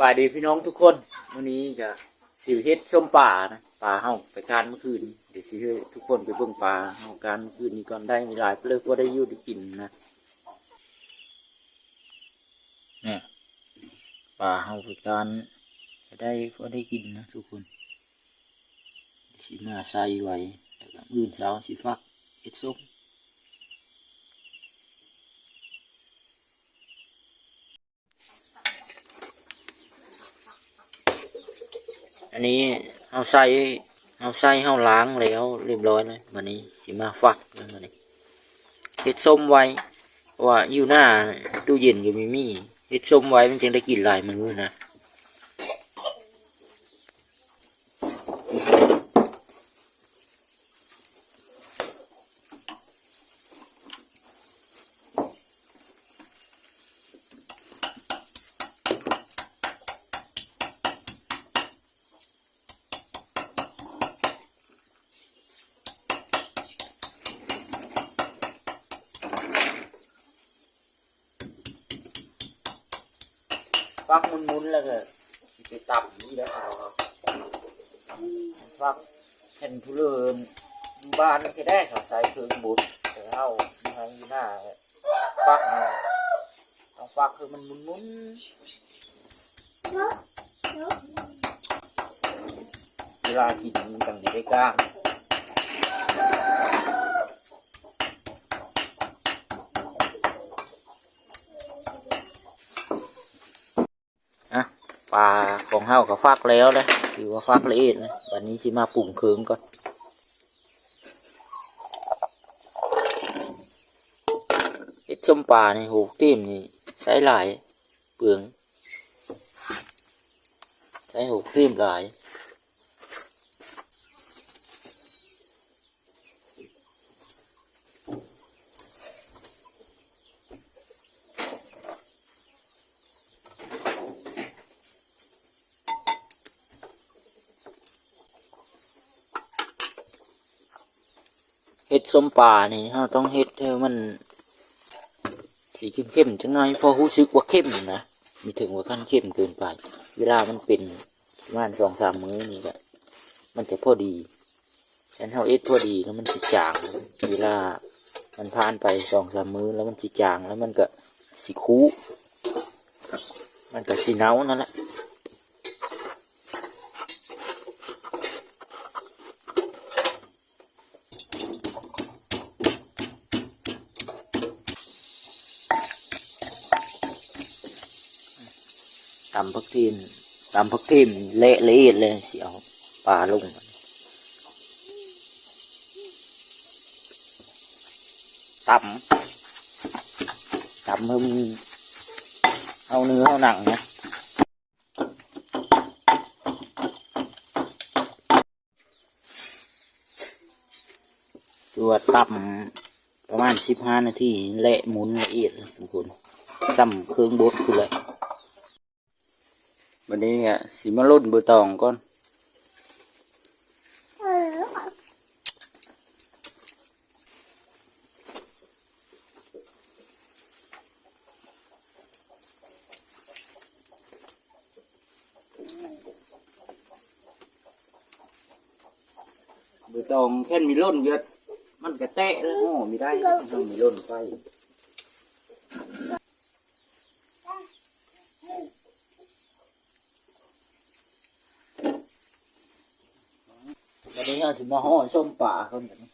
บายดีพี่น้องทุกคนวันนี้จะสิวเฮ็ดส้มป่านะป่าเฮาไปการเมื่อคืนเดี๋ยวสิให้ทุกคนไปเบิ่งป่าเฮาการเมื่อคืนนี้ก่อนได้มีหลายเลิกว่าได้อยู่ได้กินนะเนี่ยป่าเฮาไปการจะได้ว่าได้กินนะทุกคนสิมาใส่ไว้แล้วก็มื่นเช้าสิฟักเฮ็ดส้ม อันนี้เอาใส่เอาใส่เอาล้างแล้วเรียบร้อยเลยวันนี้สิมาฟักแล้ววันนี้เห็ดส้มไว้ว่าอยู่หน้าตู้เย็นก็มีมีเห็ดส้มไว้มันจึงได้กินหลายมือนะ ฟักมุนๆแล้วก็สิไปตับนี่แล้วครับฟักเห็นผู้เลินบ้านก็ได้เขาใส่เครื่องบุญแต่เฮาอยู่ให้อยู่หน้าฟักเอาต้องฟักคือมันมุนๆเวลากินมันต้องอยู่ได้กล้างอะ ปลาของเฮากับฟักแล้วนะถือว่าฟักละเอียดนะวันนี้สิมาปรุงเคืองก่อนเอ็ดส้มปลาในหูตีมนี่ใช้หลายเปลืองใช้หูตีมหลาย เฮ็ดส้มป่านี่เราต้องเฮ็ดให้มัน สีเข้มๆจังหน่อยเพอรู้สึกว่าเข้มนะมีถึงว่าขั้นเข้มเกินไป เวลามันเป็นประมาณสองสามมื้อนี่ก็มันจะพอดีฉันเฮาเอ็ดพอดีแล้วมันสิจาง เวลามันผ่านไปสองสามมื้อแล้วมันสิจางแล้วมันก็สิคูมันก็สิเนานั่นแหละ ตำพักทีมตำพักทีมเละละเอียดเลยสิเอาปลาลงตำตำให้มันเอาเนื้อเอาหนังนะตัวตำประมาณสิบห้านาทีเละหมุนละเอียดเลยทุกคนซ้ำเครื่องบดคือเลย วันนี้อะสีมาลุ่นเบอร์ตองก่อนเบอร์ตองแค่มีล่นเยอะมันกระแตะแล้วโอ้ไม่ได้ต้องมีล่นไฟวันนี้เราสิมาห่อส้มป่าคนแบบนี้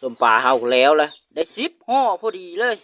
สมป่าเฮาแล้วละได้สิบห่อพอดีเลย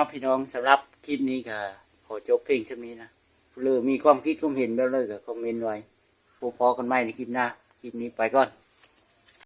เอาพี่น้องสำหรับคลิปนี้ก็ขอจบเพลงช่นี้นะหรือมีความคิดความเห็นแบบเลยก็คอมเมนต์ไว้พบพอกันใหม่ในคลิปหน้า คลิปนี้ไปก่อน